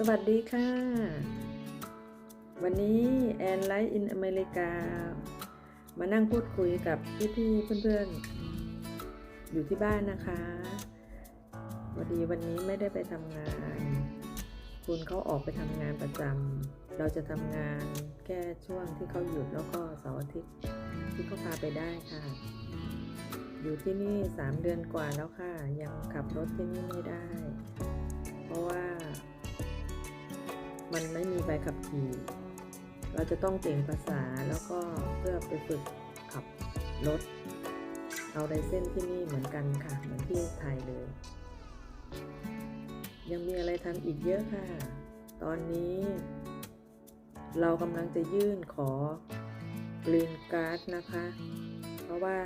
สวัสดีค่ะ วันนี้แอนไลท์อินอเมริกา มานั่งพูดคุยกับพี่ๆเพื่อนๆ อยู่ที่บ้านนะคะวันดีวันนี้ไม่ได้ไปทำงาน คุณเขาออกไปทำงานประจำเราจะทำงานแค่ช่วงที่เขาหยุดแล้วก็เสาร์อาทิตย์ที่เขาพาไปได้ค่ะ อยู่ที่นี่สามเดือนกว่าแล้วค่ะ ยังขับรถที่นี่ไม่ได้ เพราะว่า มันไม่มีใบขับขี่ เราจะต้องเก่งภาษาแล้วก็เพื่อไปฝึกขับรถเอาไลเส้นที่นี่เหมือนกันค่ะ เหมือนที่ไทยเลย ยังมีอะไรทำอีกเยอะค่ะ ตอนนี้ เรากำลังจะยื่นขอกรีนการ์ดนะคะ เพราะว่า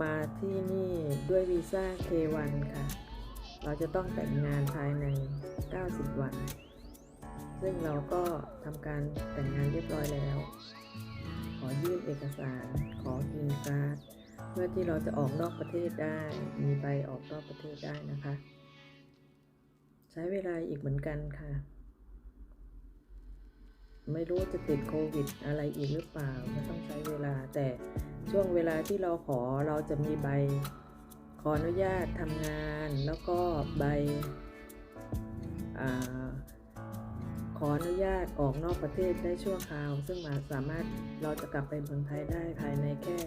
มาที่นี่ด้วยวีซ่า K1 ค่ะ เราจะต้องแต่งงานภายใน 90 วัน ซึ่งเราก็ทำการแต่งงานเรียบร้อยแล้ว ขอยื่นเอกสาร ขอกินการ์ดเพื่อที่เราจะออกนอกประเทศได้ มีใบออกนอกประเทศได้นะคะ ใช้เวลาอีกเหมือนกันค่ะ ไม่รู้จะติดโควิดอะไรอีกหรือเปล่าก็ต้องใช้เวลาแต่ช่วงเวลาที่เราขอเราจะมีใบ ขออนุญาตทำงานแล้วก็ใบอขออนุญาตออกนอกประเทศได้ชั่วคราว ซึ่งมาสามารถเราจะกลับไปเมืองไทยได้ภายในแค่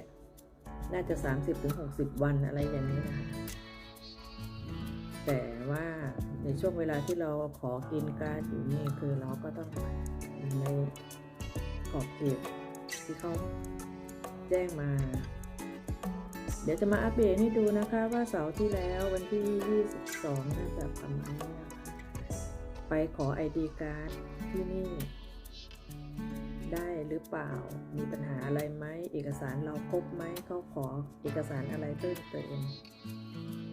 น่าจะ 30-60 วันอะไรอย่างนี้นะคะแต่ว่าในช่วงเวลาที่เราขอกินการอยู่นี่คือเราก็ต้องในขอบเขตที่เขาแจ้งมา เดี๋ยวจะมาอัปเดตให้ดูนะคะว่าเสาร์ที่แล้ววันที่ 22น่าจะประมาณนี้นะคะไปขอ ID การ์ดที่นี่ ได้หรือเปล่า มีปัญหาอะไรไหม เอกสารเราครบไหมเขาขอเอกสารอะไรเพิ่มเติม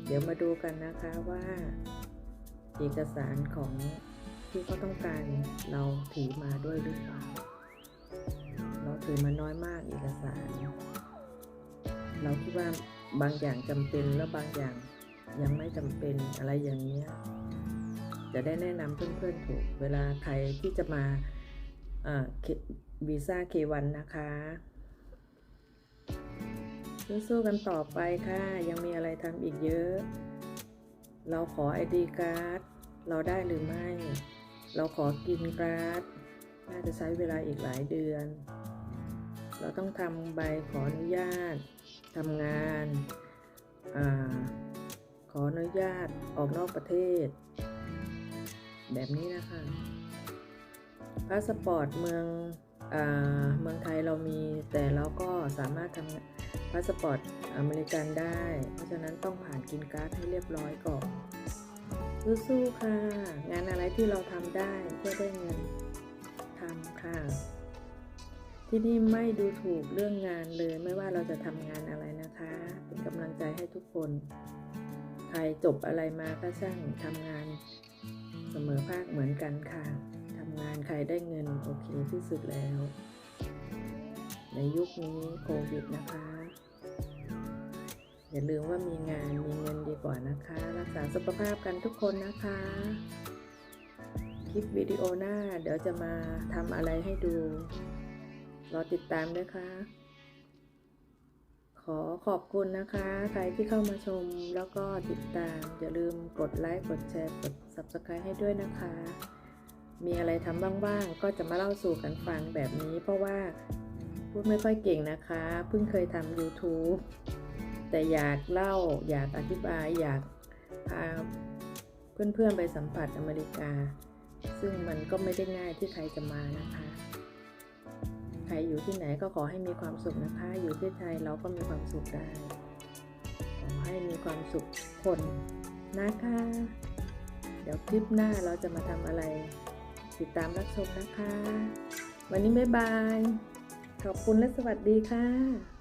เดี๋ยวมาดูกันนะคะว่า เอกสารของที่เขาต้องการเราถือมาด้วยหรือเปล่า เราถือมาน้อยมากเอกสาร เราคิดว่า บางอย่างจำเป็นแล้วบางอย่างยังไม่จำเป็นอะไรอย่างเนี้ยจะได้แนะนำเพื่อนๆถูก เวลาใครที่จะมาวีซ่าเควันนะคะสู้ๆกันต่อไปค่ะ ยังมีอะไรทำอีกเยอะ เราขอ ID การ์ดเราได้หรือไม่ เราขอกินการ์ดน่าจะใช้เวลาอีกหลายเดือน เราต้องทำใบขออนุญาตทำงานอขออนุญาตออกนอกประเทศ แบบนี้นะคะพาสปอร์ตเมืองอเมืองไทยเรามีแต่เราก็สามารถทำพาสปอร์ตอเมริกันได้ เพราะฉะนั้นต้องผ่านกินการ์ดให้เรียบร้อยก่อนสู้ๆค่ะ งานอะไรที่เราทำได้เพื่อได้เงินทำค่ะ ที่นี่ไม่ดูถูกเรื่องงานเลย ไม่ว่าเราจะทำงานอะไรนะคะ เป็นกำลังใจให้ทุกคน ใครจบอะไรมาก็ช่างทำงานเสมอภาคเหมือนกันค่ะทำงานใครได้เงินโอเคที่สุดแล้ว ในยุคนี้โควิดนะคะ อย่าลืมว่ามีงานมีเงินดีกว่านะคะ รักษาสุขภาพกันทุกคนนะคะคลิปวิดีโอหน้าเดี๋ยวจะมาทำอะไรให้ดู รอติดตามด้วยค่ะ ขอขอบคุณนะคะ ใครที่เข้ามาชมแล้วก็ติดตาม อย่าลืมกดไลค์ กดแชร์ กด Subscribe ให้ด้วยนะคะ มีอะไรทำบ้างๆ ก็จะมาเล่าสู่กันฟังแบบนี้เพราะว่าพูดไม่ค่อยเก่งนะคะ เพิ่งเคยทำ YouTube แต่อยากเล่าอยากอธิบายอยากพาเพื่อนๆไปสัมผัสอเมริกา ซึ่งมันก็ไม่ได้ง่ายที่ใครจะมานะคะ รอยู่ที่ไหนก็ขอให้มีความสุขนะคะ อยู่ที่ไทยเราก็มีความสุขได้ขอให้มีความสุขคนนะคะ เดี๋ยวคลิปหน้าเราจะมาทำอะไร ติดตามรับชมนะคะ วันนี้บ๊ายบาย ขอบคุณและสวัสดีค่ะ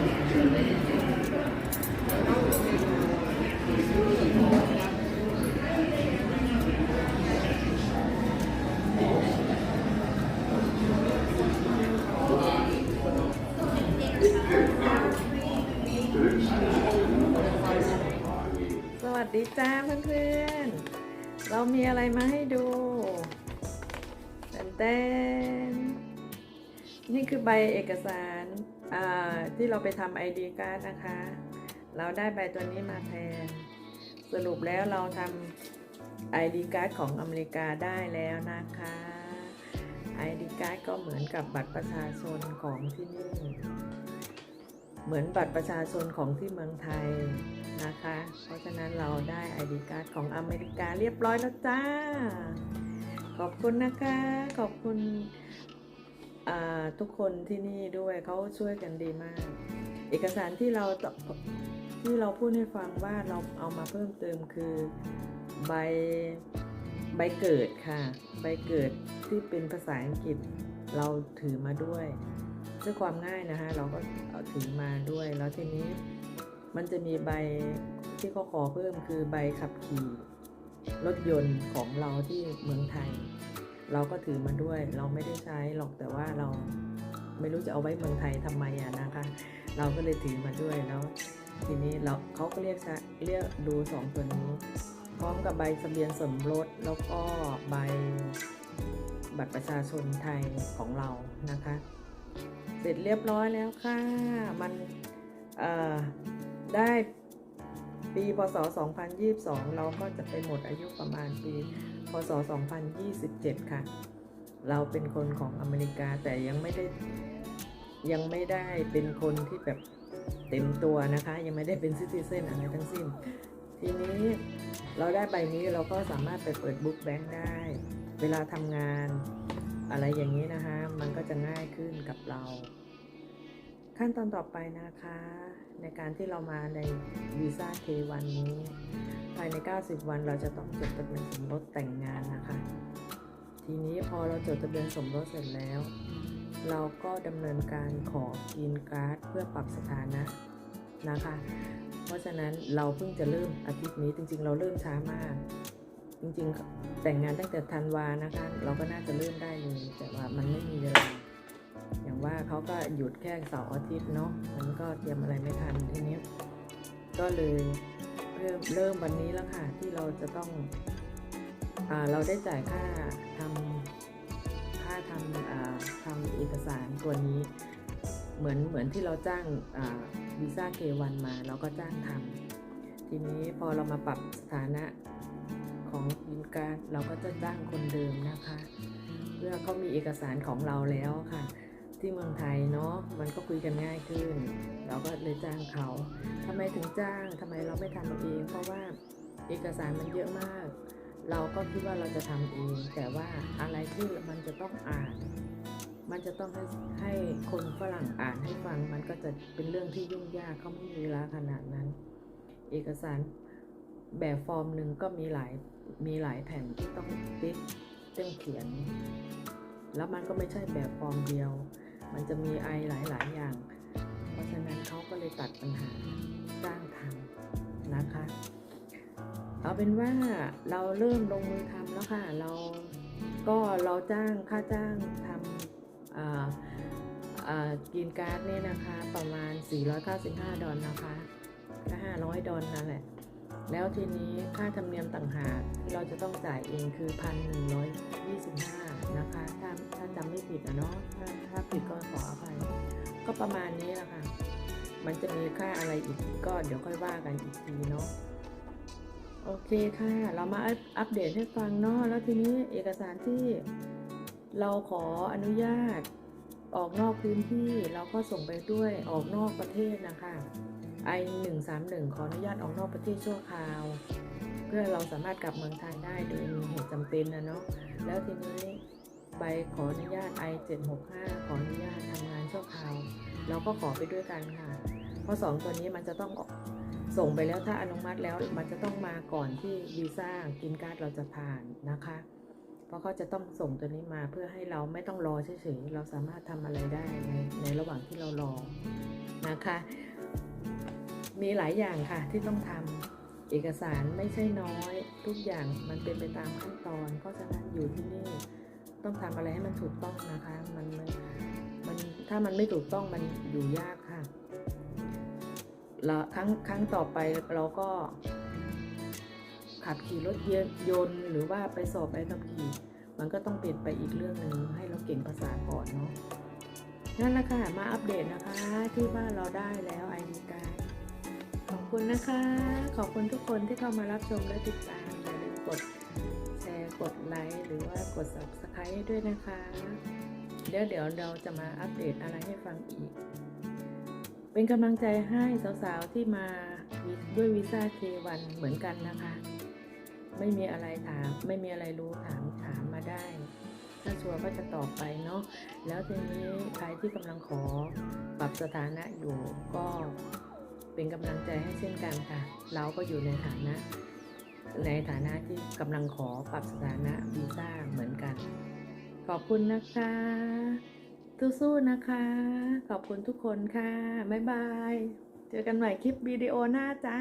สวัสดีจ้าเพื่อนๆ เรามีอะไรมาให้ดูเต้น นี่คือใบเอกสารที่เราไปทำ ID การ์ดนะคะ เราได้ใบตัวนี้มาแทน สรุปแล้วเราทำ ID การ์ดของอเมริกาได้แล้วนะคะ ID การ์ดก็เหมือนกับบัตรประชาชนของที่นี่เหมือนบัตรประชาชนของที่เมืองไทยนะคะ เพราะฉะนั้นเราได้ ID การ์ดของอเมริกาเรียบร้อยแล้วจ้า ขอบคุณนะคะ ขอบคุณ ทุกคนที่นี่ด้วยเขาช่วยกันดีมาก เอกสารที่เราที่เราพูดให้ฟังว่าเราเอามาเพิ่มเติมคือใบใบเกิดค่ะ ใบเกิดที่เป็นภาษาอังกฤษเราถือมาด้วยเพื่อความง่ายนะคะเราก็เอาถือมาด้วย แล้วทีนี้มันจะมีใบที่เขาขอเพิ่มคือใบขับขี่รถยนต์ของเราที่เมืองไทย เราก็ถือมาด้วย เราไม่ได้ใช้หรอกแต่ว่าเราไม่รู้จะเอาไว้เมืองไทยทำไมอะนะคะ เราก็เลยถือมาด้วยแล้ว ทีนี้เราเขาก็เรียกเรียกดูสองตัวนี้ พร้อมกับใบทะเบียนสมรสแล้วก็ใบบัตรประชาชนไทยของเรานะคะ เสร็จเรียบร้อยแล้วค่ะ มันได้ปีพศ 2022 เราก็จะไปหมดอายุประมาณปี พศ 2027 ค่ะ เราเป็นคนของอเมริกาแต่ยังไม่ได้ยังไม่ได้เป็นคนที่แบบเต็มตัวนะคะ ยังไม่ได้เป็นซิติเซนอะไรทั้งสิ้น ทีนี้เราได้ใบนี้เราก็สามารถไปเปิดบุ๊กแบงค์ได้ เวลาทำงานอะไรอย่างนี้นะคะ มันก็จะง่ายขึ้นกับเรา ขั้นตอนต่อไปนะคะ ในการที่เรามาในวีซ่า K1 นี้ ภายใน 90 วันเราจะต้องจดทะเบียนสมรสแต่งงานนะคะ ทีนี้พอเราจดทะเบียนสมรสเสร็จแล้ว เราก็ดำเนินการขอกินการ์ดเพื่อปรับสถานะนะคะ เพราะฉะนั้นเราเพิ่งจะเริ่มอาทิตย์นี้จริง ๆ เราเริ่มช้ามากจริงๆแต่งงานตั้งแต่ธันวานะคะ เราก็น่าจะเริ่มได้เลยแต่ว่ามันไม่มีเวลาอย่าง ว่าเขาก็หยุดแค่เสาร์อาทิตย์เนาะมันก็เตรียมอะไรไม่ทันทีนี้ ก็เลยเริ่มเริ่มวันนี้แล้วค่ะ ที่เราจะต้องอ่าเราได้จ่ายค่าทำค่าทำอ่าทำเอกสารตัวนี้ เหมือนเหมือนที่เราจ้างวีซ่าเควันมา เราก็จ้างทำทีนี้พอเรามาปรับสถานะของกินการเราก็จะจ้างคนเดิมนะคะ เพื่อเขามีเอกสารของเราแล้วค่ะ ที่เมืองไทยเนาะมันก็คุยกันง่ายขึ้น เราก็เลยจ้างเขาทำไมถึงจ้างทำไมเราไม่ทำเอง เพราะว่าเอกสารมันเยอะมาก เราก็คิดว่าเราจะทำเอง แต่ว่าอะไรที่มันจะต้องอ่าน มันจะต้องให้ให้คนฝรั่งอ่านให้ฟัง มันก็จะเป็นเรื่องที่ยุ่งยากเขาไม่มีเวลาขนาดนั้น เอกสารแบบฟอร์มหนึ่งก็มีหลายมีหลายแผ่นที่ต้องติ๊กต้องเขียน แล้วมันก็ไม่ใช่แบบฟอร์มเดียว มันจะมีไอหลาย ๆ อย่าง เพราะฉะนั้นเขาก็เลยตัดปัญหาจ้างทำนะคะ เอาเป็นว่าเราเริ่มลงมือทำแล้วค่ะ เราก็เราจ้างค่าจ้างทำอ่าอ่ากินการ์ดเนี่ยนะคะ ประมาณ 495 ดอลนะคะก็500 ดอลนั่นแหละ แล้วทีนี้ค่าธรรมเนียมต่างหากที่เราจะต้องจ่ายเองคือ1,125นะคะถ้าถ้าจำไม่ผิดนะเนาะถ้าถ้าผิดก็ขออภัยก็ประมาณนี้แหละค่ะ มันจะมีค่าอะไรอีกก็เดี๋ยวค่อยว่ากันอีกทีเนาะโอเคค่ะ เรามาอัปอัปเดตให้ฟังเนาะแล้วทีนี้เอกสารที่เราขออนุญาตออกนอกพื้นที่เราก็ส่งไปด้วยออกนอกประเทศนะคะ I 1 3 1 ขออนุญาตออกนอกประเทศชั่วคราว เพื่อเราสามารถกลับเมืองไทยได้โดยมีเหตุจำเป็นนะเนาะแล้วทีนี้ใบขออนุญาต I 7 6 5 ขออนุญาตทำงานชั่วคราวเราก็ขอไปด้วยกันค่ะ เพราะสองตัวนี้มันจะต้องส่งไปแล้วถ้าอนุมัติแล้วมันจะต้องมาก่อนที่วีซ่ากินการ์ดเราจะผ่านนะคะ เพราะเขาจะต้องส่งตัวนี้มาเพื่อให้เราไม่ต้องรอเฉยๆเราสามารถทำอะไรได้ในในระหว่างที่เรารอนะคะ มีหลายอย่างค่ะที่ต้องทำเอกสารไม่ใช่น้อย ทุกอย่างมันเป็นไปตามขั้นตอน เพราะฉะนั้นอยู่ที่นี่ต้องทำอะไรให้มันถูกต้องนะคะมันมันถ้ามันไม่ถูกต้องมันอยู่ยากค่ะแล้วครั้งครั้งต่อไปเราก็ ขับขี่รถยนต์หรือว่าไปสอบใบขับขี่ มันก็ต้องเปลี่ยนไปอีกเรื่องหนึ่งให้เราเก่งภาษาก่อนเนาะนั่นแหละค่ะมาอัปเดตนะคะที่ว่าเราได้แล้วไอดีการ คุณนะคะ ขอบคุณทุกคนที่เข้ามารับชมและติดตามอย่าลืมกดแชร์กดไลค์หรือว่ากด subscribe ด้วยนะคะ เดี๋ยวเดี๋ยวเราจะมาอัปเดตอะไรให้ฟังอีก เป็นกำลังใจให้สาวๆที่มาด้วยวีซ่า K1 เหมือนกันนะคะ ไม่มีอะไรถาม ไม่มีอะไรรู้ถามถามมาได้ถ้าชัวร์ก็จะตอบไปเนาะแล้วทีนี้ใครที่กำลังขอปรับสถานะอยู่ก็ เป็นกำลังใจให้เช่นกันค่ะ เราก็อยู่ในฐานะ ในฐานะที่กำลังขอปรับสถานะวีซ่าเหมือนกัน ขอบคุณนะคะสู้ๆนะคะ ขอบคุณทุกคนค่ะ บ๊ายบาย เจอกันใหม่คลิปวิดีโอหน้าจ้า